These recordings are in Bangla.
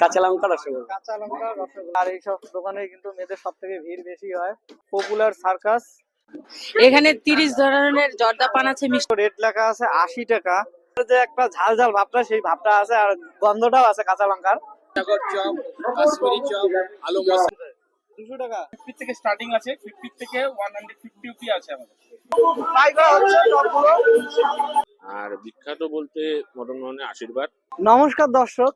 কাঁচা লঙ্কা রসগোল্লা। কাঁচা লঙ্কা রসগোল্লা। আর এইসব দোকানে কিন্তু মেয়েদের সব থেকে ভিড় বেশি হয়। Popular circus. এখানে তিরিশ ধরনের জর্দা পান আছে মিষ্টি রেট লেখা আছে আশি টাকা। যে একটা ঝাল ঝাল ভাবটা সেই ভাবটা আছে আর গন্ধটাও আছে কাঁচা লঙ্কার। দুশো টাকা। ফিফটি থেকে স্টার্টিং আছে ফিফটি থেকে ওয়ান হান্ড্রেড ফিফটি অব্দি আছে আমাদের। আর বিখ্যাত বলতে মদন মোহনের আশীর্বাদ। নমস্কার দর্শক।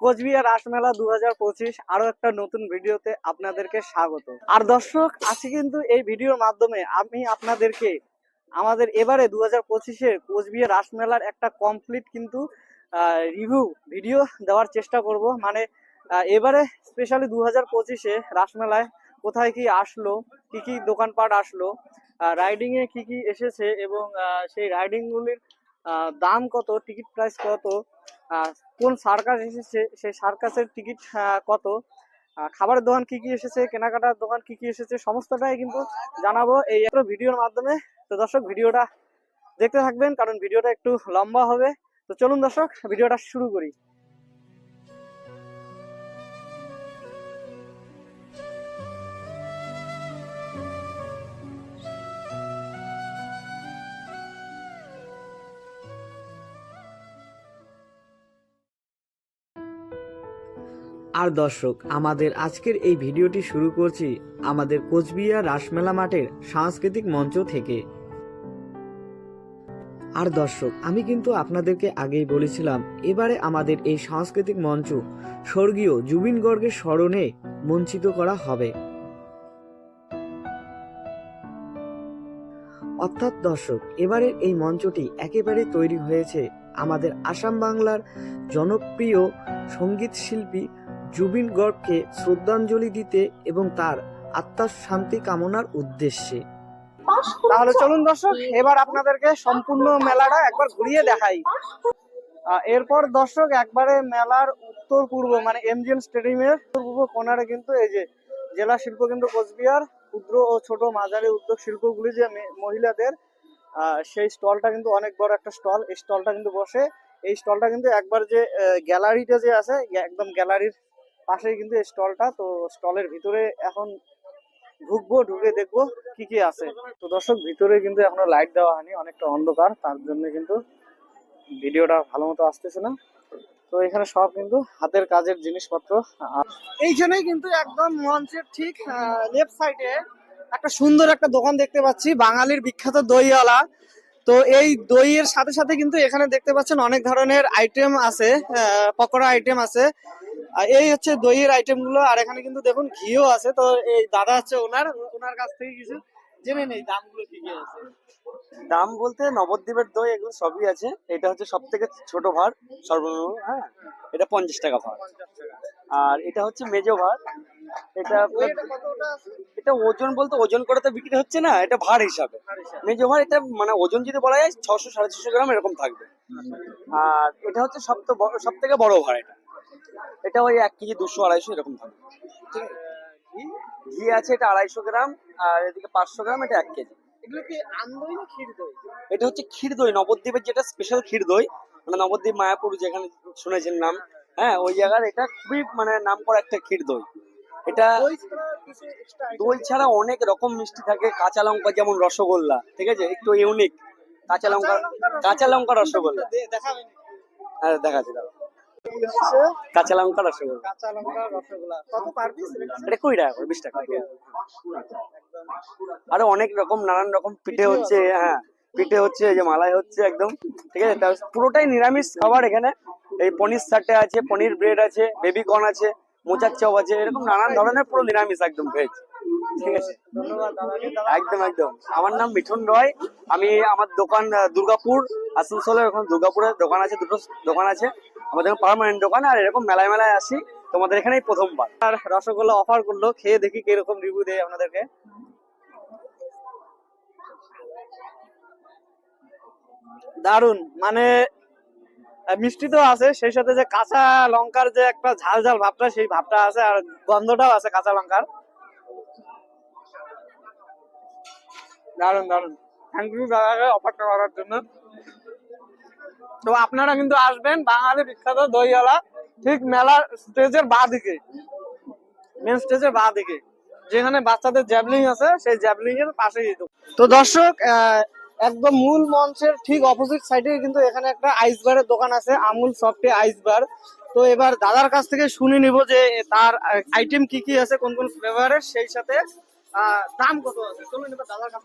কোচবিহার রাসমেলা দু হাজার পঁচিশ আরও একটা নতুন ভিডিওতে আপনাদেরকে স্বাগত। আর দর্শক, আজকে কিন্তু এই ভিডিওর মাধ্যমে আমি আপনাদেরকে আমাদের এবারে দু হাজার পঁচিশের কোচবিহার রাসমেলার একটা কমপ্লিট কিন্তু রিভিউ ভিডিও দেওয়ার চেষ্টা করব। মানে এবারে স্পেশালি দু হাজার পঁচিশে রাসমেলায় কোথায় কি আসলো, কি কি দোকানপাট আসলো রাইডিংয়ে কি কি এসেছে এবং সেই রাইডিংগুলির দাম কত টিকিট প্রাইস কত কোন সার্কাস এসেছে? সেই সার্কাসের টিকিট কত? খাবারের দোকান কি কি এসেছে? কেনাকাটার দোকান কি কি এসেছে? সমস্তটাই কিন্তু জানাব এই একটা ভিডিওর মাধ্যমে। তো দর্শক, ভিডিওটা দেখতে থাকবেন, কারণ ভিডিওটা একটু লম্বা হবে। তো চলুন দর্শক, ভিডিওটা শুরু করি। আর দর্শক, আমাদের আজকের এই ভিডিওটি শুরু করছি আমাদের কোচবিহার রাসমেলা মাঠের সাংস্কৃতিক মঞ্চ থেকে। আর দর্শক, আমি কিন্তু আপনাদেরকে আগেই বলেছিলাম, এবারে আমাদের এই সাংস্কৃতিক মঞ্চ স্বর্গীয় জুবিন গর্গের স্মরণে মঞ্চিত করা হবে। অর্থাৎ দর্শক, এবারের এই মঞ্চটি একেবারে তৈরি হয়েছে আমাদের আসাম বাংলার জনপ্রিয় সংগীত শিল্পী জুবিন গর্গকে শ্রদ্ধাঞ্জলি দিতে এবং তার আত্মার শান্তি কামনার উদ্দেশ্যে। তাহলে চলুন দর্শক, এবার আপনাদেরকে সম্পূর্ণ মেলাটা একবার ঘুরিয়ে দেখাই। এরপর দর্শক, একবারে মেলার উত্তর পূর্ব মানে এমজিএম স্টেডিয়ামের উত্তর পূর্ব কোনারে কিন্তু এই যে জেলা শিল্প কেন্দ্র কোচবিহার, ক্ষুদ্র ও ছোট মাঝারি উদ্যোগ শিল্পগুলি যে মহিলাদের সেই স্টলটা কিন্তু অনেক বড় একটা স্টল। এই স্টলটা কিন্তু বসে। এই স্টলটা কিন্তু একবার যে গ্যালারিটা যে আছে একদম গ্যালারির পাশেই কিন্তু স্টলটা, তো স্টলের ভিতরে এখন ঢুকবো, ঢুকে দেখব কি কি আছে। তো দর্শক, ভিতরে কিন্তু এখনও লাইট দেওয়া হয়নি, অনেকটা অন্ধকার, তার জন্য কিন্তু ভিডিওটা ভালো মতো আসতেছে না। তো এখানে সব কিন্তু হাতের কাজের জিনিসপত্র এইখানেই কিন্তু একদম মঞ্চের ঠিক লেফট সাইডে একটা সুন্দর একটা দোকান দেখতে পাচ্ছি, বাঙালির বিখ্যাত দইওয়ালা। তো এই দইয়ের সাথে সাথে কিন্তু এখানে দেখতে পাচ্ছেন অনেক ধরনের আইটেম আছে পকোড়া আইটেম আছে। আর এই হচ্ছে দইয়ের আইটেমগুলো আর এখানে কিন্তু দেখুন ঘিও আছে তো এই দাদা হচ্ছে ওনার ওনার কাছ থেকে কিছু জেনে নেই দামগুলো কি কি আছে। দাম বলতে নবদ্বীপের দই এগুলো সবই আছে এটা হচ্ছে সব থেকে ছোট ভার সর্বনিম্ন হ্যাঁ এটা পঞ্চাশ টাকা ভার আর এটা হচ্ছে মেজো ভার এটা এটা ওজন বলতে ওজন করে তো বিক্রি হচ্ছে না এটা ভার হিসাবে। মেজো ভার এটা মানে ওজন যদি বলা যায় ছশো সাড়ে ছশো গ্রাম এরকম থাকবে। আর এটা হচ্ছে সব তো সব থেকে বড় ভার এটা। এটা ওই এক কেজি দুশো আড়াইশো এরকম থাকবে ঠিক আছে? ঘি আছে এটা আড়াইশো গ্রাম আর এদিকে পাঁচশো গ্রাম এটা এক কেজি। এগুলো কি আমদই না ক্ষীর দই? এটা হচ্ছে ক্ষীর দই নবদ্বীপের যেটা স্পেশাল ক্ষীর দই মানে নবদ্বীপ মায়াপুর যেখানে শুনেছেন নাম। হ্যাঁ ওই জায়গার এটা খুবই মানে নাম করা একটা ক্ষীর দই। এটা দই ছাড়া অনেক রকম মিষ্টি থাকে কাঁচা লঙ্কা যেমন রসগোল্লা ঠিক আছে? একটু ইউনিক কাঁচা লঙ্কা কাঁচা লঙ্কা রসগোল্লা। দেখাবেন? হ্যাঁ দেখাচ্ছি দাঁড়াও। কাঁচা লঙ্কা রসগোল্লা। কাঁচা লঙ্কা রসগোল্লা। কত পার পিস এটা? কুড়ি টাকা করে বিশ টাকা। আরও অনেক রকম নানান রকম পিঠে হচ্ছে হ্যাঁ পিঠে হচ্ছে এই যে মালাই হচ্ছে একদম ঠিক আছে? পুরোটাই নিরামিষ খাবার এখানে। এই পনির সাটে আছে পনির ব্রেড আছে বেবি কর্ন আছে মোচার চপ আছে এরকম নানান ধরনের পুরো নিরামিষ একদম ভেজ একদম একদম। আমার নাম মিঠুন রয়। আমি আমার দোকান দুর্গাপুর আসানসোলে এখন দুর্গাপুরে দোকান আছে, দুটো দোকান আছে। আমাদের পার্মানেন্ট দোকান, আর এরকম মেলায় মেলায় আসি। তোমাদের এখানেই প্রথমবার। আর রসগোল্লা অফার করল, খেয়ে দেখি কীরকম রিভিউ দেয় আপনাদেরকে। দারুণ মানে মিষ্টি তো আছে, সেই সাথে যে কাঁচা লঙ্কার যে একটা ঝাল ঝাল ভাবটা, সেই ভাবটা আছে, আর গন্ধটাও আছে কাঁচা লঙ্কার। দারুণ দারুণ থ্যাংক ইউ অফারটা করার জন্য। তো আপনারা কিন্তু আসবেন, বাঙালি বিখ্যাত দইওয়ালা, ঠিক মেলার স্টেজের বা দিকে মেন স্টেজের বা দিকে যেখানে বাচ্চাদের জ্যাভলিং আছে, সেই জ্যাভলিং এর পাশেই। তো দর্শক একদম মূল মঞ্চের ঠিক অপোজিট সাইডে কিন্তু এখানে একটা আইস বারের দোকান আছে আমুল সফটে আইস বার তো এবার দাদার কাছ থেকে শুনে নিব যে তার আইটেম কি কি আছে কোন কোন ফ্লেভারের সেই সাথে দাম কত আছে? চলুন এবার দাদার কাছ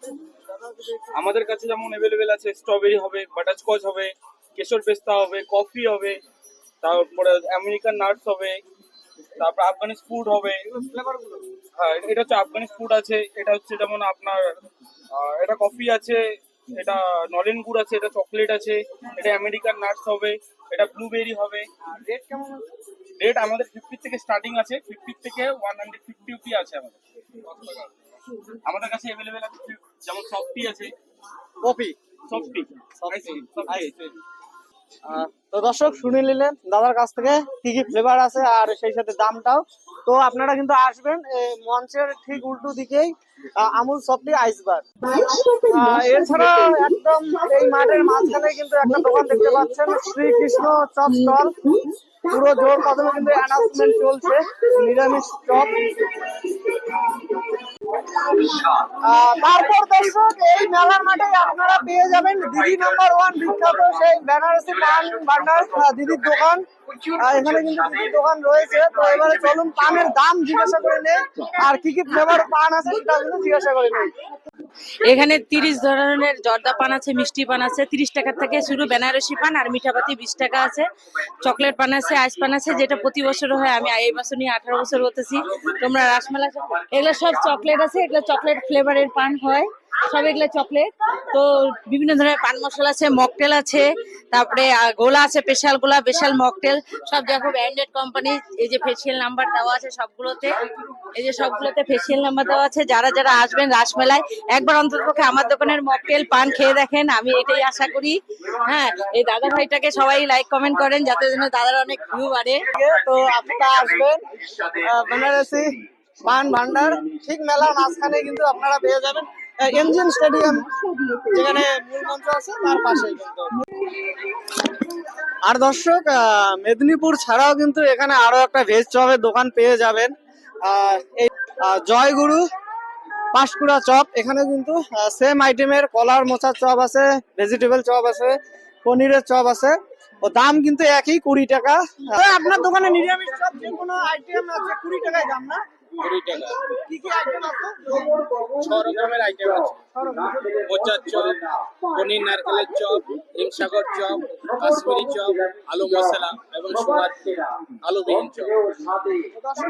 আমাদের কাছে যেমন অ্যাভেলেবেল আছে স্ট্রবেরি হবে বাটারস্কচ হবে কেশর পেস্তা হবে কফি হবে তারপরে আমেরিকান নাটস হবে তারপর আফগানিস ফুড হবে। হ্যাঁ এটা হচ্ছে আফগানিস ফুড আছে এটা হচ্ছে যেমন আপনার এটা কফি আছে এটা নলেন গুড় আছে এটা চকলেট আছে এটা আমেরিকান নাটস হবে এটা ব্লুবেরি হবে। রেট কেমন আছে? রেট আমাদের ফিফটি থেকে স্টার্টিং আছে ফিফটি থেকে ওয়ান হান্ড্রেড ফিফটি অব্দি আছে আমাদের। আমাদের কাছে অ্যাভেলেবেল আছে যেমন সফটি আছে। কপি সফটি তো দর্শক শুনে নিলেন দাদার কাছ থেকে কি কি ফ্লেভার আছে আর সেই সাথে দামটাও। তো আপনারা কিন্তু আসবেন মঞ্চের ঠিক উল্টো দিকেই। আমুল সফটি আইস বার আহ, এছাড়া একদম এই মাঠের মাঝখানে কিন্তু একটা দোকান দেখতে পাচ্ছেন শ্রীকৃষ্ণ চপ স্টল। পুরো জোর কদমে কিন্তু অ্যানাউন্সমেন্ট চলছে নিরামিষ চপ। তারপর দর্শক এই মেলার মাঠে আপনারা পেয়ে যাবেন দিদি নাম্বার ওয়ান বিখ্যাত সেই বেনারসি পান ভান্ডার দিদির দোকান। এখানে কিন্তু দিদির দোকান রয়েছে। তো এবারে চলুন পানের দাম জিজ্ঞাসা করে নেই। আর কি কি ফ্লেভার পান আছে সেটা এখানে তিরিশ ধরনের জর্দা পান আছে, মিষ্টি পান আছে, তিরিশ টাকার থেকে শুরু বেনারসি পান আর মিঠাপাতি বিশ টাকা আছে। চকলেট পান আছে, আইস পান আছে, যেটা প্রতি বছর হয়, আমি এই বছর নিয়ে আঠারো বছর হতেছি। তোমরা রাসমেলা এগুলো সব চকলেট আছে, এগুলো চকলেট ফ্লেভারের পান হয়। সব এগুলো চকলেট তো বিভিন্ন ধরনের পান মশলা আছে মকটেল আছে, তারপরে গোলা আছে স্পেশাল গোলা স্পেশাল মকটেল সব দেখো ব্র্যান্ডেড কোম্পানি এই যে ফেসিয়াল নাম্বার দেওয়া আছে সবগুলোতে। এই যে সবগুলোতে ফেসিয়াল নাম্বার দেওয়া আছে। যারা যারা আসবেন রাসমেলায়, একবার অন্ততপক্ষে আমার দোকানের মকটেল পান খেয়ে দেখেন, আমি এটাই আশা করি। হ্যাঁ এই দাদা ভাইটাকে সবাই লাইক কমেন্ট করেন, যাতে যেন দাদার অনেক ভিউ বাড়ে। তো আপনারা আসবেন বেনারসি পান ভান্ডার, ঠিক মেলার মাঝখানে কিন্তু আপনারা পেয়ে যাবেন। এনজিএম স্টেডিয়াম যেখানে মূল আছে, তার কিন্তু। আর দর্শক মেদিনীপুর ছাড়াও কিন্তু এখানে আরও একটা ভেজ চপের দোকান পেয়ে যাবেন। এই জয়গুরু পাঁশকুড়া চপ, এখানে কিন্তু সেম আইটেমের কলার মোচার চপ আছে ভেজিটেবল চপ আছে, পনিরের চপ আছে। ও, দাম কিন্তু একই কুড়ি টাকা। আপনার দোকানে নিরামিষ চপ যে কোনো আইটেম আছে, কুড়ি টাকায় দাম না? কুড়ি টাকা। ছ রকমের আইটেম আছে। মোচার চপ পনির নারকেলের chop Himsagar chop Kashmiri chop আলু মশলা এবং সুগার আলু বিহীন চপ।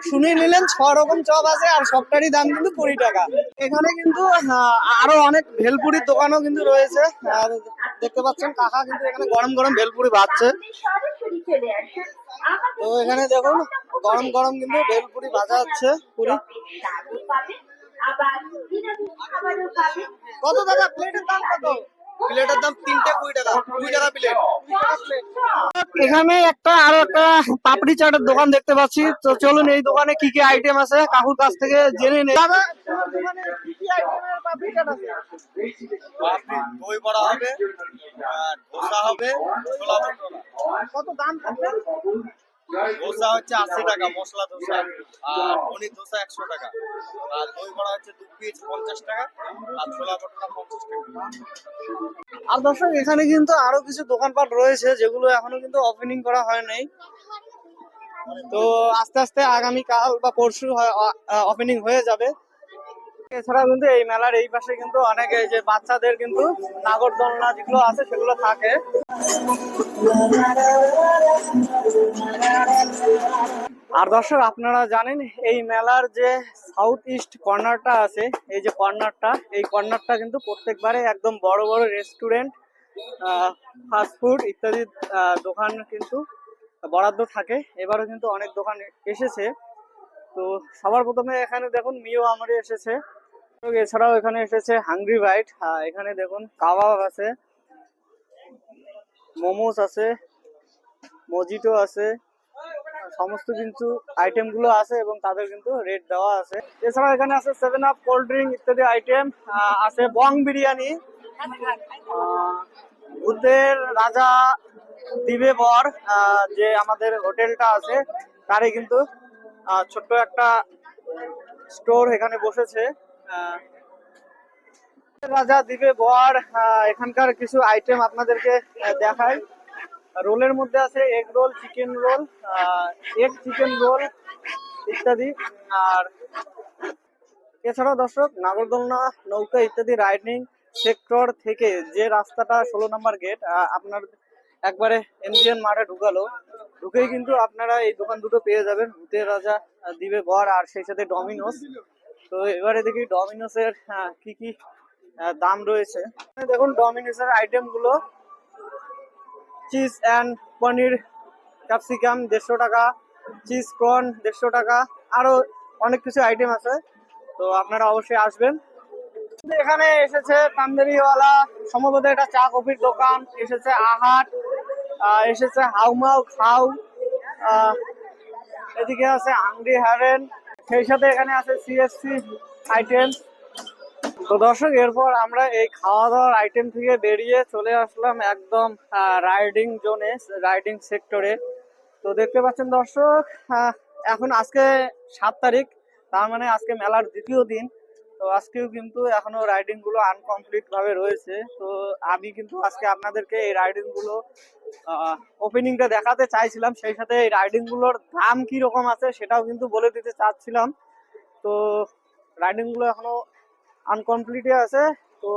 শুনে নিলেন ছ রকম চপ আছে আর সবটারই দাম কিন্তু কুড়ি টাকা। এখানে কিন্তু আহ, আরও অনেক ভেলপুরির দোকানও কিন্তু রয়েছে। আর দেখতে পাচ্ছেন কাকা কিন্তু এখানে গরম গরম ভেলপুরি ভাজছে তো এখানে দেখুন, গরম গরম কিন্তু ভেলপুরি ভাজা হচ্ছে পুরি। কত দাদা, প্লেটের দাম কত? প্লেটের দাম তিনটে কুড়ি টাকা কুড়ি টাকা প্লেট। এখানে একটা আরও একটা পাপড়ি চাটের দোকান দেখতে পাচ্ছি। তো চলুন এই দোকানে কি কি আইটেম আছে কাকুর কাছ থেকে জেনে নেই। দাদা তোমার দোকানে কি কি আইটেমের পাপড়ি চাট আছে দই বড়া হবে আর ধোসা হবে কত দাম থাকবে? ধোসা হচ্ছে আশি টাকা মশলা ধোসা। আর পনির ধোসা একশো টাকা। আর দই বড়া হচ্ছে দু পিস পঞ্চাশ টাকা আর ছোলা ভটোরা পঞ্চাশ টাকা। আর দর্শক এখানে কিন্তু আরও কিছু দোকানপাট রয়েছে যেগুলো এখনও কিন্তু ওপেনিং করা হয় নাই। তো আস্তে আস্তে আগামীকাল বা পরশু ওপেনিং হয়ে যাবে। এছাড়া কিন্তু এই মেলার এই পাশে কিন্তু অনেক যে বাচ্চাদের কিন্তু নাগরদোলনা যেগুলো আছে, সেগুলো থাকে। আর দর্শক, আপনারা জানেন এই মেলার যে সাউথ ইস্ট কর্নারটা আছে, এই যে কর্নারটা এই কর্নারটা কিন্তু প্রত্যেকবারে একদম বড় বড় রেস্টুরেন্ট ফাস্ট ফুড ইত্যাদি দোকান কিন্তু বরাদ্দ থাকে। এবারও কিন্তু অনেক দোকান এসেছে। তো সবার প্রথমে এখানে দেখুন, মিও আমারে এসেছে। এছাড়াও এখানে এসেছে হাংরি বাইট এখানে দেখুন কাবাব আছে, মোমোস আছে, মজিটো আছে, সমস্ত কিন্তু আইটেমগুলো আছে এবং তাদের কিন্তু রেট দেওয়া আছে। এছাড়া এখানে আছে সেভেন আপ কোল্ড ড্রিঙ্ক ইত্যাদি আইটেম আছে বং বিরিয়ানি। ভূতের রাজা দিবে বর যে আমাদের হোটেলটা আছে, তারই কিন্তু ছোট্ট একটা স্টোর এখানে বসেছে। রাজা দিবে বর আহ, এখানকার কিছু আইটেম আপনাদেরকে দেখাই। রোলের মধ্যে আছে egg roll chicken roll egg chicken roll ইত্যাদি। আর এছাড়াও দর্শক নাগরদোলনা নৌকা ইত্যাদি রাইডিং সেক্টর থেকে যে রাস্তাটা ষোলো নম্বর গেট আপনার একবারে ইন্ডিয়ান মাঠে ঢুকালো। ঢুকেই কিন্তু আপনারা এই দোকান দুটো পেয়ে যাবেন। ভূতের রাজা দিবে বর আর সেই সাথে ডমিনোস তো এবারে দেখি ডমিনোসের আহ, কি কি দাম রয়েছে। দেখুন ডমিনোসের আইটেমগুলো। চিজ অ্যান্ড পনির ক্যাপসিকাম দেড়শো টাকা চিজ কর্ন দেড়শো টাকা আরও অনেক কিছু আইটেম আছে। তো আপনারা অবশ্যই আসবেন। এখানে এসেছে তান্দুরিওয়ালা সম্ভবত এটা চা কফির দোকান। এসেছে আহাট আহ, এসেছে হাউমাউ খাউ এদিকে আছে আংরি হারেন সেই সাথে এখানে আছে সিএসসি আইটেম তো দর্শক, এরপর আমরা এই খাওয়া দাওয়ার আইটেম থেকে বেরিয়ে চলে আসলাম একদম রাইডিং জোনে রাইডিং সেক্টরে তো দেখতে পাচ্ছেন দর্শক এখন আজকে সাত তারিখ, তার মানে আজকে মেলার দ্বিতীয় দিন। তো আজকেও কিন্তু এখনও রাইডিংগুলো আনকমপ্লিট ভাবে রয়েছে। তো আমি কিন্তু আজকে আপনাদেরকে এই রাইডিংগুলো ওপেনিংটা দেখাতে চাইছিলাম। সেই সাথে এই রাইডিংগুলোর দাম কি রকম আছে সেটাও কিন্তু বলে দিতে চাচ্ছিলাম। তো রাইডিংগুলো এখনও আনকমপ্লিটে আছে। তো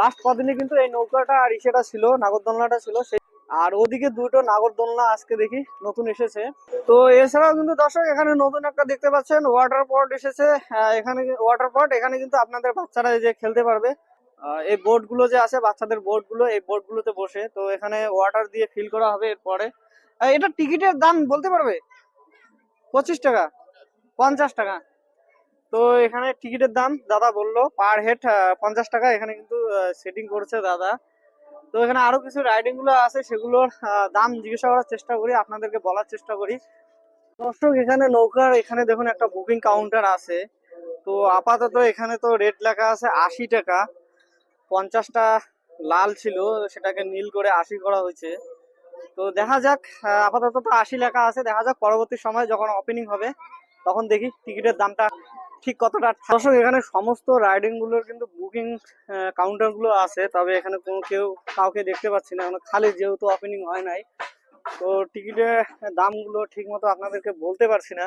লাস্ট কদিনে কিন্তু এই নৌকাটা আর ইসেটা ছিল, নাগরদোলনাটা ছিল, সেই আর ওদিকে দুটো নাগরদোলনা আজকে দেখি নতুন এসেছে। তো এছাড়াও কিন্তু দর্শক এখানে নতুন একটা দেখতে পাচ্ছেন ওয়াটার পট এসেছে। আহ, এখানে ওয়াটার পট এখানে কিন্তু আপনাদের বাচ্চারা যে খেলতে পারবে। এই বোর্ডগুলো যে আছে বাচ্চাদের বোর্ডগুলো এই বোর্ড গুলোতে বসে। তো এখানে ওয়াটার দিয়ে ফিল করা হবে এরপরে। এটা টিকিটের দাম বলতে পারবে? পঁচিশ টাকা পঞ্চাশ টাকা। তো এখানে টিকিটের দাম দাদা বলল পার হেড পঞ্চাশ টাকা। এখানে কিন্তু সেটিং করছে দাদা। তো এখানে আরও কিছু রাইডিংগুলো আছে, সেগুলোর দাম জিজ্ঞাসা করার চেষ্টা করি, আপনাদেরকে বলার চেষ্টা করি। দর্শক, এখানে নৌকার, এখানে দেখুন একটা বুকিং কাউন্টার আছে। তো আপাতত এখানে তো রেট লেখা আছে আশি টাকা। পঞ্চাশটা লাল ছিল, সেটাকে নীল করে আশি করা হয়েছে। তো দেখা যাক আপাতত তো আশি লেখা আছে। দেখা যাক পরবর্তী সময় যখন ওপেনিং হবে তখন দেখি টিকিটের দামটা ঠিক কতটা। দর্শক, এখানে সমস্ত রাইডিংগুলোর কিন্তু বুকিং কাউন্টারগুলো আছে, তবে এখানে কোনো কেউ, কাউকে দেখতে পাচ্ছি না। এখন খালি যেহেতু ওপেনিং হয় নাই, তো টিকিটের দামগুলো ঠিক মতো আপনাদেরকে বলতে পারছি না।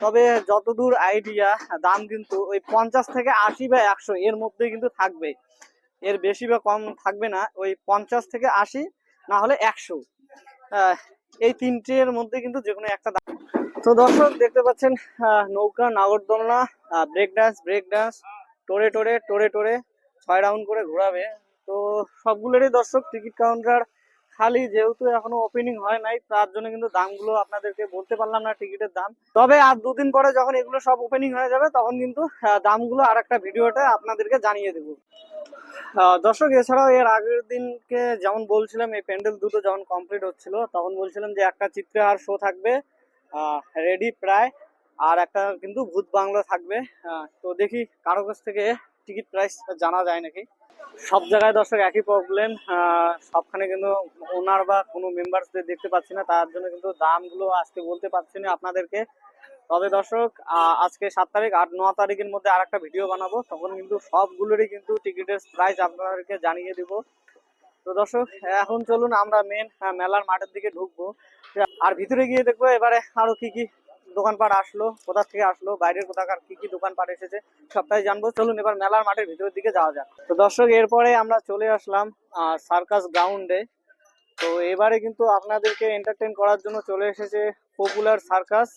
তবে যতদূর আইডিয়া দাম কিন্তু ওই পঞ্চাশ থেকে আশি বা একশো, এর মধ্যে কিন্তু থাকবে। এর বেশি বা কম থাকবে না, ওই পঞ্চাশ থেকে আশি, না হলে একশো। এই তিনটের মধ্যে কিন্তু যে কোনো একটা দাম। তো দর্শক, দেখতে পাচ্ছেন নৌকা, নাগরদোলনা ব্রেক ডান্স ব্রেক ডান্স টোরে টোরে টোরে টোরে, ছয় রাউন্ড করে ঘোরাবে। তো সবগুলোরই দর্শক টিকিট কাউন্টার খালি, যেহেতু এখনও ওপেনিং হয় নাই, তার জন্য কিন্তু দামগুলো আপনাদেরকে বলতে পারলাম না টিকিটের দাম। তবে আর দুদিন পরে যখন এগুলো সব ওপেনিং হয়ে যাবে, তখন কিন্তু দামগুলো আর একটা ভিডিওতে আপনাদেরকে জানিয়ে দেবো। দর্শক, এছাড়াও এর আগের দিনকে যেমন বলছিলাম, এই প্যান্ডেল দুটো যখন কমপ্লিট হচ্ছিল, তখন বলছিলাম যে একটা চিত্রে আর শো থাকবে। রেডি প্রায়। আর একটা কিন্তু ভূত বাংলা থাকবে। তো দেখি কারও কাছ থেকে টিকিট প্রাইস জানা যায় নাকি। সব জায়গায় দর্শক একই প্রবলেম সবখানে কিন্তু ওনার বা কোনো মেম্বারসদের দেখতে পাচ্ছি না। তার জন্য কিন্তু দামগুলো আজকে বলতে পারছি না আপনাদেরকে। তবে দর্শক আজকে সাত তারিখ আর ন তারিখের মধ্যে আর একটা ভিডিও বানাবো। তখন কিন্তু সবগুলোরই কিন্তু টিকিটের প্রাইস আপনাদেরকে জানিয়ে দিব। তো দর্শক, এখন চলুন আমরা মেন মেলার মাঠের দিকে ঢুকবো। আর ভিতরে গিয়ে দেখব এবারে আরও কি কি দোকানপাট আসলো, কোথা থেকে আসলো, বাইরের কোথাকার কি কি দোকানপাট এসেছে, সবটাই জানব। চলুন এবার মেলার মাঠের ভিতরের দিকে যাওয়া যাক। তো দর্শক, এরপরে আমরা চলে আসলাম সার্কাস গ্রাউন্ডে তো এবারে কিন্তু আপনাদেরকে এন্টারটেন করার জন্য চলে এসেছে পপুলার সার্কাস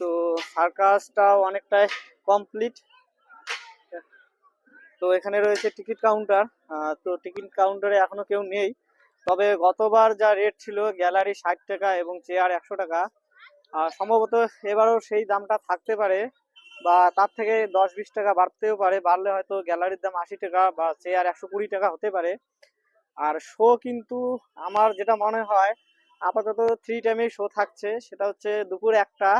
তো সার্কাসটাও অনেকটাই কমপ্লিট তো এখানে রয়েছে টিকিট কাউন্টার। তো টিকিট কাউন্টারে এখনও কেউ নেই। তবে গতবার যা রেট ছিল গ্যালারি ষাট টাকা এবং চেয়ার একশো টাকা। সম্ভবত এবারও সেই দামটা থাকতে পারে বা তার থেকে দশ বিশ টাকা বাড়তেও পারে। বাড়লে হয়তো গ্যালারির দাম আশি টাকা বা চেয়ার একশো কুড়ি টাকা হতে পারে। আর শো কিন্তু আমার যেটা মনে হয়, আপাতত থ্রি টাইমে শো থাকছে। সেটা হচ্ছে দুপুর একটা,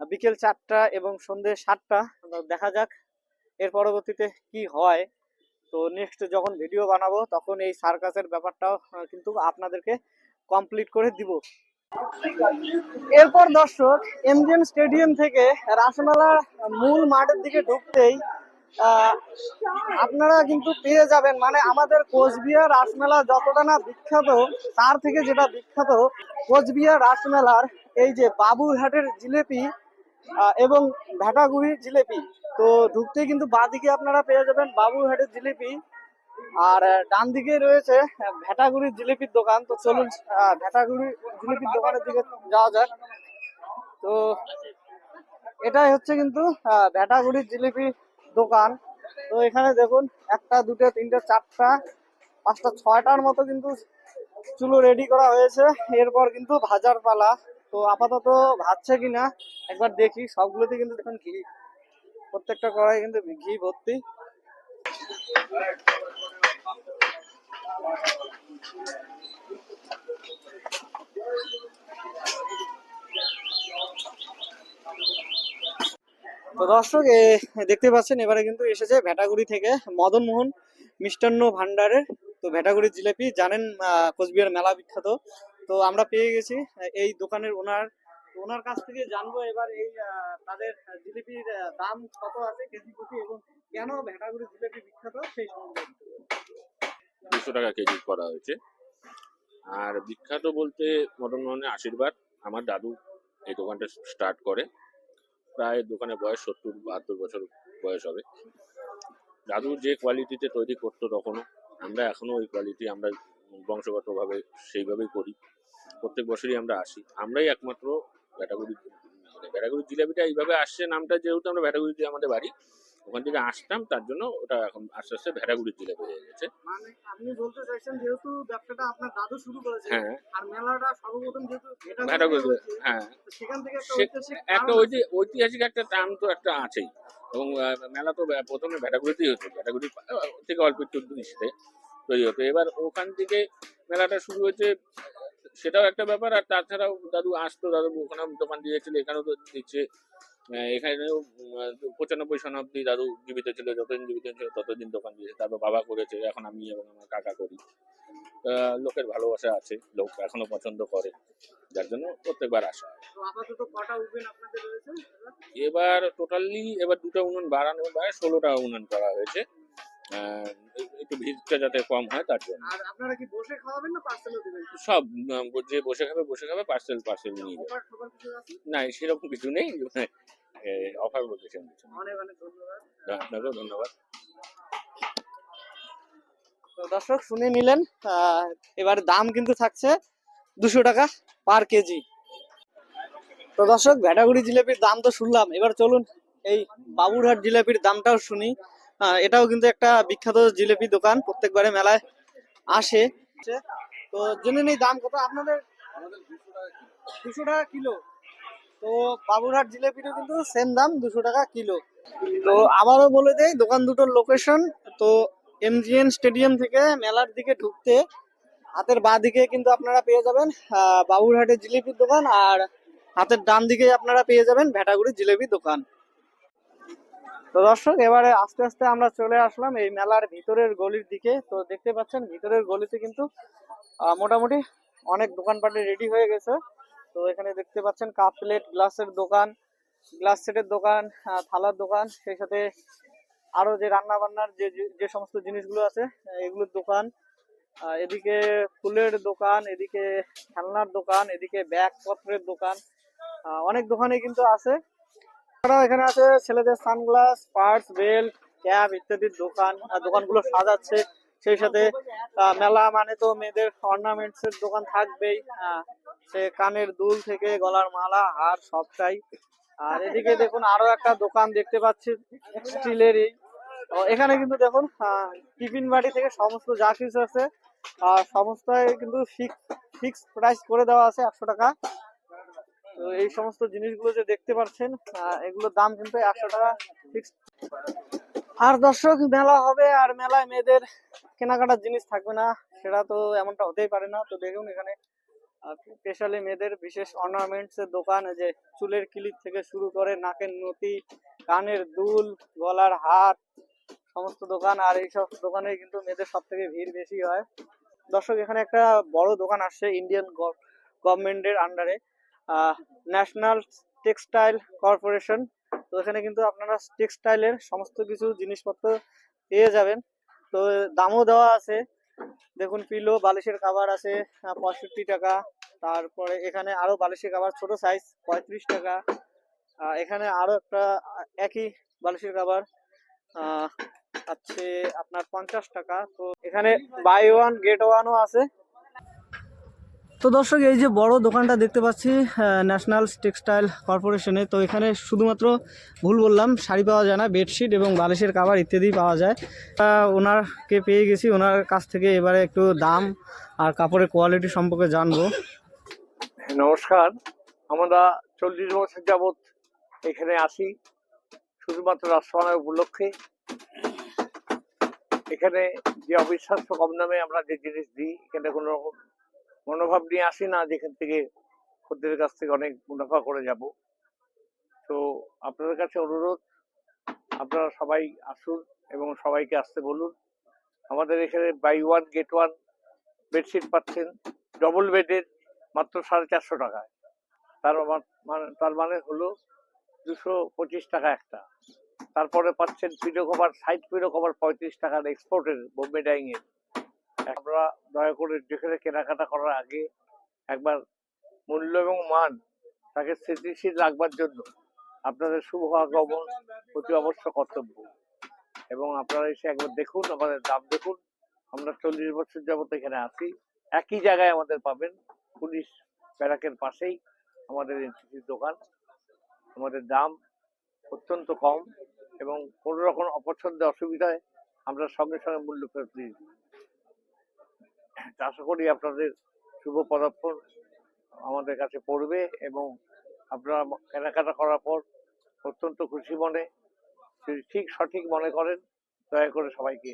বিকেল চারটা এবং সন্ধ্যে সাতটা। দেখা যাক এর পরবর্তীতে কি হয়? তো নেক্সট যখন ভিডিও বানাবো, তখন এই সার্কাসের ব্যাপারটাও কিন্তু আপনাদেরকে কমপ্লিট করে দিব। এরপর দর্শক এমজিএম স্টেডিয়াম থেকে রাসমেলার মূল মাঠের দিকে ঢুকতেই আপনারা কিন্তু পেয়ে যাবেন। মানে আমাদের কোচবিহার রাসমেলা যতটা না বিখ্যাত, তার থেকে যেটা বিখ্যাত, কোচবিহার রাসমেলার এই যে বাবুরহাটের জিলেপি এবং ভেটাগুড়ির জিলেপি। তো ঢুকতে কিন্তু বাঁদিকে আপনারা পেয়ে যাবেন বাবুরহাটের জিলিপি। আর ডান দিকে রয়েছে ভেটাগুড়ির জিলিপির দোকান। তো চলুন আহ, ভেটাগুড়ির জিলিপির দোকানের দিকে যাওয়া যাক। তো এটাই হচ্ছে কিন্তু ভেটাগুড়ির জিলিপি দোকান। তো এখানে দেখুন একটা দুটো তিনটে চারটা পাঁচটা ছয়টার মতো কিন্তু চুলো রেডি করা হয়েছে। এরপর কিন্তু ভাজার পালা। তো আপাতত ভাজছে কিনা একবার দেখি। সবগুলোতে কিন্তু দেখুন ঘি প্রত্যেকটা কড়াই কিন্তু ঘি ভর্তি। তো দর্শক এ, দেখতে পাচ্ছেন এবারে কিন্তু এসেছে ভেটাগুড়ি থেকে মদন মোহন মিষ্টান্ন ভান্ডারের তো ভেটাগুড়ির জিলেপি জানেন কোচবিহার মেলা বিখ্যাত। তো আমরা পেয়ে গেছি, এই দোকানের ওনার ওনার কাছ থেকে জানব এবার এই তাদের জিলিপির দাম কত আছে কেজি প্রতি এবং কেন ভেটাগুড়ি জিলিপি বিখ্যাত সেই সম্বন্ধে দুশো টাকা কেজি করা হয়েছে। আর বিখ্যাত বলতে মদন মোহনের আশীর্বাদ, আমার দাদু এই দোকানটা স্টার্ট করে। প্রায় দোকানে বয়স সত্তর, বাহাত্তর বছর বয়স হবে। দাদু যে কোয়ালিটিতে তৈরি করতো তখনও, আমরা এখনও ওই কোয়ালিটি আমরা বংশগতভাবে সেইভাবেই করি। প্রত্যেক বছরই আমরা আসি। আমরাই একমাত্র ভেটাগুড়ি মানে ভেটাগুড়ি জিলাপিটা এইভাবে আসছে নামটা যেহেতু আমরা ভেটাগুড়িতে আমাদের বাড়ি ওখান থেকে আসতাম তার জন্য ওটা এখন আস্তে আস্তে ভেটাগুড়ির জিলাপি হয়ে গেছে। মানে আপনি বলতে চাইছেন যেহেতু ব্যবসাটা আপনার দাদু শুরু করেছে হ্যাঁ। আর মেলাটা সর্বপ্রথম যেহেতু ভেটাগুড়িতে ভেটাগুড়ি হ্যাঁ। সেখান থেকে একটা ঐতিহাসিক একটা টান তো একটা আছেই। এবং মেলা তো প্রথমে ভেটাগুড়িতেই হতো ভেটাগুড়ি আহ, থেকে অল্প একটু দৃশ্যতে তৈরি হতো এবার ওখান থেকে মেলাটা শুরু হয়েছে সেটাও একটা ব্যাপার আর তাছাড়াও দাদু আসতো দাদু ওখানে দোকান দিয়েছিল এখানেও তো দিচ্ছে। এখানেও পঁচানব্বই সন অব্দি দাদু জীবিত ছিল যতদিন জীবিত ছিল ততদিন দোকান দিয়েছে। তারপর বাবা করেছে এখন আমি এবং আমার কাকা করি। লোকের ভালোবাসা আছে লোক এখনও পছন্দ করে যার জন্য প্রত্যেকবার আসা। এবার টোটালি এবার দুটো উনুন বাড়ানো হয় ষোলোটা উনুন করা হয়েছে। একটু ভিড়টা যাতে কম হয় তার জন্য। আর আপনারা কি বসে খাওয়াবেন না পার্সেলও দেবেন? সব যে বসে খাবে বসে খাবে পার্সেল পার্সেল নিয়ে যাবে। না সেরকম কিছু নেই। অফার বলতে সেরকম অনেক অনেক ধন্যবাদ। আপনাকেও ধন্যবাদ। তো দর্শক শুনে নিলেন আহ, এবার দাম কিন্তু থাকছে দুশো টাকা পার কেজি। তো দর্শক ভেটাগুড়ি জিলেপির দাম তো শুনলাম। এবার চলুন এই বাবুরহাট জিলেপির দামটাও শুনি। এটাও কিন্তু একটা বিখ্যাত জিলেপি দোকান, প্রত্যেকবারে মেলায় আসে। তো জেনে নেই দাম কত, আপনাদের দুশো টাকা কিলো। তো বাবুরহাট জিলেপিরও কিন্তু সেম দাম, দুশো টাকা কিলো। তো আবারও বলে দেয় দোকান দুটোর লোকেশন তো এমজিএন স্টেডিয়াম থেকে মেলার দিকে ঢুকতে, হাতের বাঁ দিকে কিন্তু আপনারা পেয়ে যাবেন বাবুরহাটের জিলিপির দোকান, আর হাতের ডান দিকে আপনারা পেয়ে যাবেন ভেটাগুড়ির জিলিপির দোকান। তো দর্শক, এবারে আস্তে আস্তে আমরা চলে আসলাম এই মেলার ভিতরের গলির দিকে। তো দেখতে পাচ্ছেন, ভিতরের গলিতে কিন্তু মোটামুটি অনেক দোকানপাটে রেডি হয়ে গেছে। তো এখানে দেখতে পাচ্ছেন, কাপ প্লেট গ্লাসের দোকান গ্লাস সেটের দোকান থালার দোকান, সেই সাথে আরও যে রান্না বান্নার যে, যে- সমস্ত জিনিসগুলো আছে, এগুলোর দোকান এদিকে ফুলের দোকান, এদিকে খেলনার দোকান, এদিকে ব্যাগপত্রের দোকান অনেক দোকানে কিন্তু আছে। এখানে আছে ছেলেদের সানগ্লাস পার্স বেল্ট ক্যাপ ইত্যাদির দোকান আর দোকানগুলো সাজাচ্ছে। সেই সাথে মেলা মানে তো মেয়েদের অর্নামেন্টস এর দোকান থাকবেই। সে কানের দুল থেকে গলার মালা হার সবটাই। আর এদিকে দেখুন আরও একটা দোকান দেখতে পাচ্ছি স্টিলেরই। তো এখানে কিন্তু দেখুন টিফিন বাড়ি থেকে সমস্ত যা কিছু আছে আহ, সমস্তই কিন্তু ফিক্স প্রাইস করে দেওয়া আছে একশো টাকা। তো এই সমস্ত জিনিসগুলো যে দেখতে পাচ্ছেন এগুলোর দাম কিন্তু একশো টাকা আর দর্শক, মেলা হবে আর মেলায় মেয়েদের কেনাকাটার জিনিস থাকবে না, সেটা তো এমনটা হতেই পারে না। তো দেখুন এখানে স্পেশালি মেয়েদের বিশেষ অর্নামেন্টস এর দোকান যে চুলের ক্লিপ থেকে শুরু করে নাকের নতি কানের দুল, গলার হার, সমস্ত দোকান, আর এইসব দোকানে কিন্তু মেয়েদের সব থেকে ভিড় বেশি হয়। দর্শক, এখানে একটা বড় দোকান আসছে ইন্ডিয়ান গভর্নমেন্টের আন্ডারে ন্যাশনাল টেক্সটাইল কর্পোরেশন তো এখানে কিন্তু আপনারা টেক্সটাইলের সমস্ত কিছু জিনিসপত্র পেয়ে যাবেন। তো দামও দেওয়া আছে। দেখুন, পিলো, বালিশের কাভার আছে পঁয়ষট্টি টাকা। তারপরে এখানে আরও বালিশের কাভার ছোট সাইজ পঁয়ত্রিশ টাকা। এখানে আরও একটা একই বালিশের কাভার আছে আপনার পঞ্চাশ টাকা। তো এখানে বাই ওয়ান গেট ওয়ানও আছে। তো দর্শক, এই যে বড় দোকানটা দেখতে পাচ্ছি ন্যাশনাল টেক্সটাইল কর্পোরেশনে তো এখানে শুধুমাত্র ভুল বললাম, শাড়ি পাওয়া যায় না বেডশিট এবং বালিশের কাভার ইত্যাদি পাওয়া যায়। ওনারকে পেয়ে গেছি, ওনার কাছ থেকে এবারে একটু দাম আর কাপড়ের কোয়ালিটি সম্পর্কে জানব। নমস্কার, আমরা চল্লিশ বছর যাবৎ এখানে আসি শুধুমাত্র রাষ্ট্রমানের উপলক্ষে। এখানে যে অবিশ্বাস্য কম দামে আমরা যে জিনিস দিই, এখানে কোনো রকম মনোভাব নিয়ে আসি না, যেখান থেকে খদ্দের কাছ থেকে অনেক মুনাফা করে যাব। তো আপনাদের কাছে অনুরোধ, আপনারা সবাই আসুন এবং সবাইকে আসতে বলুন। আমাদের এখানে buy one get one bedsheet পাচ্ছেন ডবল বেডের মাত্র সাড়ে চারশো টাকায়। তার মানে তার মানে হলো দুশো পঁচিশ টাকা একটা। তারপরে পাচ্ছেন pillow cover side pillow cover পঁয়ত্রিশ টাকার এক্সপোর্টের বোম্বে ডাইং এর আমরা দয়া করে যেখানে কেনাকাটা করার আগে একবার মূল্য এবং মান তাকে স্থিতিশীল রাখবার জন্য আপনাদের শুভ আগমন অতি অবশ্য কর্তব্য। এবং আপনারা এসে একবার দেখুন, আমাদের দাম দেখুন। আমরা চল্লিশ বছর যাবত এখানে আছি। একই জায়গায় আমাদের পাবেন পুলিশ ব্যারাকের পাশেই আমাদের এনসিসির দোকান। আমাদের দাম অত্যন্ত কম এবং কোনো রকম অপছন্দে অসুবিধায় আমরা সঙ্গে সঙ্গে মূল্য ফেরত দিয়ে দিই। আশা করি আপনাদের শুভ পদার্পণ আমাদের কাছে পড়বে এবং আপনারা কেনাকাটা করার পর অত্যন্ত খুশি মনে যদি ঠিক সঠিক মনে করেন দয়া করে সবাইকে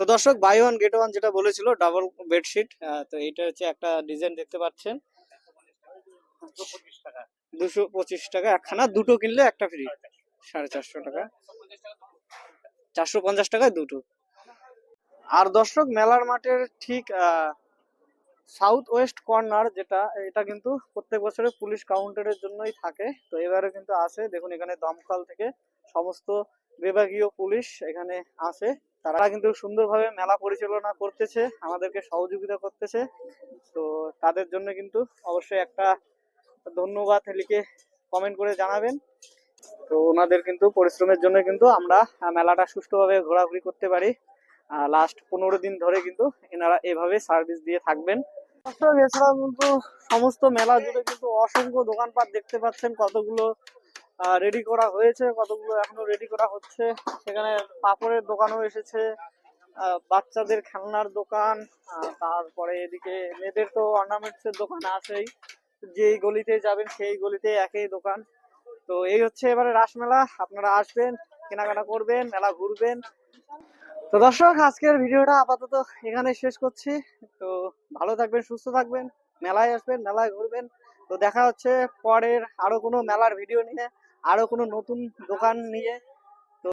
তো দর্শক বাই ওয়ান গেট ওয়ান যেটা বলেছিল ডাবল বেডশিট তো এটা হচ্ছে একটা ডিজাইন দেখতে পাচ্ছেন। দুশো পঁচিশ টাকা। একখানা দুটো কিনলে একটা ফ্রি সাড়ে চারশো টাকা। চারশো পঞ্চাশ টাকায় দুটো। আর দর্শক, মেলার মাঠের ঠিক সাউথ ওয়েস্ট কর্নার যেটা, এটা কিন্তু প্রত্যেক বছরে পুলিশ কাউন্টারের জন্যই থাকে। তো এবারে কিন্তু আসে দেখুন, এখানে দমকল থেকে সমস্ত বিভাগীয় পুলিশ এখানে আসে তারা কিন্তু সুন্দরভাবে মেলা পরিচালনা করতেছে, আমাদেরকে সহযোগিতা করতেছে। তো তাদের জন্য কিন্তু অবশ্যই একটা ধন্যবাদ লিখে কমেন্ট করে জানাবেন। তো ওনাদের কিন্তু পরিশ্রমের জন্য কিন্তু আমরা মেলাটা সুষ্ঠুভাবে ঘোরাঘুরি করতে পারি। লাস্ট পনেরো দিন ধরে কিন্তু এনারা এভাবে সার্ভিস দিয়ে থাকবেন। এছাড়াও কিন্তু সমস্ত মেলা জুড়ে কিন্তু অসংখ্য দোকানপাট দেখতে পাচ্ছেন, কতগুলো রেডি করা হয়েছে, কতগুলো এখনও রেডি করা হচ্ছে। সেখানে পাপড়ের দোকানও এসেছে বাচ্চাদের খেলনার দোকান তারপরে এদিকে মেয়েদের তো অর্নামেন্টস এর দোকান আছেই। যেই গলিতে যাবেন সেই গলিতে একই দোকান। তো এই হচ্ছে এবারে রাসমেলা, আপনারা আসবেন, কেনাকাটা করবেন, মেলা ঘুরবেন। তো দর্শক, আজকের ভিডিওটা আপাতত এখানে শেষ করছি। তো ভালো থাকবেন, সুস্থ থাকবেন, মেলায় আসবেন, মেলায় ঘুরবেন। তো দেখা হচ্ছে পরের আরও কোনো মেলার ভিডিও নিয়ে, আরও কোনো নতুন দোকান নিয়ে।